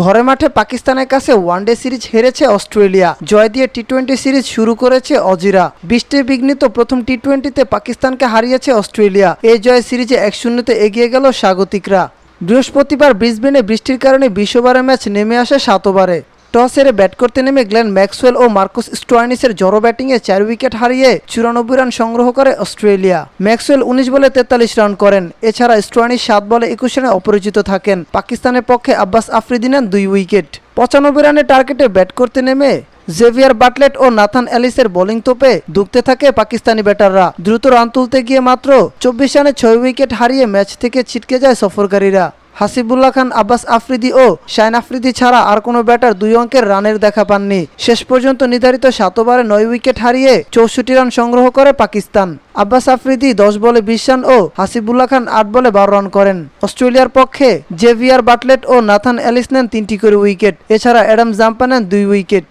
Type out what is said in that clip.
ঘরে মাঠে পাকিস্তানের কাছে ওয়ানডে সিরিজ হেরেছে অস্ট্রেলিয়া। জয় দিয়ে টি টোয়েন্টি সিরিজ শুরু করেছে অজিরা। বৃষ্টি বিঘ্নিত প্রথম টি টোয়েন্টিতে পাকিস্তানকে হারিয়েছে অস্ট্রেলিয়া। এই জয় সিরিজে এক শূন্যতে এগিয়ে গেল স্বাগতিকরা। বৃহস্পতিবার ব্রিসবেনে বৃষ্টির কারণে বিশ ওভারের ম্যাচ নেমে আসে সাত ওভারে। টস হেরে ব্যাট করতে নেমে গ্লেন ম্যাক্সওয়েল ও মার্কুস স্টোয়ানিসের জড়ো ব্যাটিংয়ে চার উইকেট হারিয়ে চুরানব্বই রান সংগ্রহ করে অস্ট্রেলিয়া। ম্যাক্সওয়েল উনিশ বলে তেতাল্লিশ রান করেন। এছাড়া স্টোয়ানিস সাত বলে একুশ রানে অপরাজিত থাকেন। পাকিস্তানের পক্ষে আব্বাস আফ্রিদি নেন দুই উইকেট। পঁচানব্বই রানের টার্গেটে ব্যাট করতে নেমে জেভিয়ার বাটলেট ও নাথান অ্যালিসের বোলিং তোপে দুঃখতে থাকে পাকিস্তানি ব্যাটাররা। দ্রুত রান তুলতে গিয়ে মাত্র চব্বিশ রানে ছয় উইকেট হারিয়ে ম্যাচ থেকে ছিটকে যায় সফরকারীরা। হাসিবুল্লাহ খান, আব্বাস আফ্রিদি ও শাইন আফ্রিদি ছাড়া আর কোনো ব্যাটার দুই অঙ্কের রানের দেখা পাননি। শেষ পর্যন্ত নির্ধারিত সাত ওভারে নয় উইকেট হারিয়ে চৌষট্টি রান সংগ্রহ করে পাকিস্তান। আব্বাস আফ্রিদি দশ বলে বিশ রান ও হাসিবুল্লাহ খান আট বলে বারো রান করেন। অস্ট্রেলিয়ার পক্ষে জেভিয়ার বাটলেট ও নাথান অ্যালিস নেন তিনটি করে উইকেট। এছাড়া অ্যাডাম জাম্পা নেন দুই উইকেট।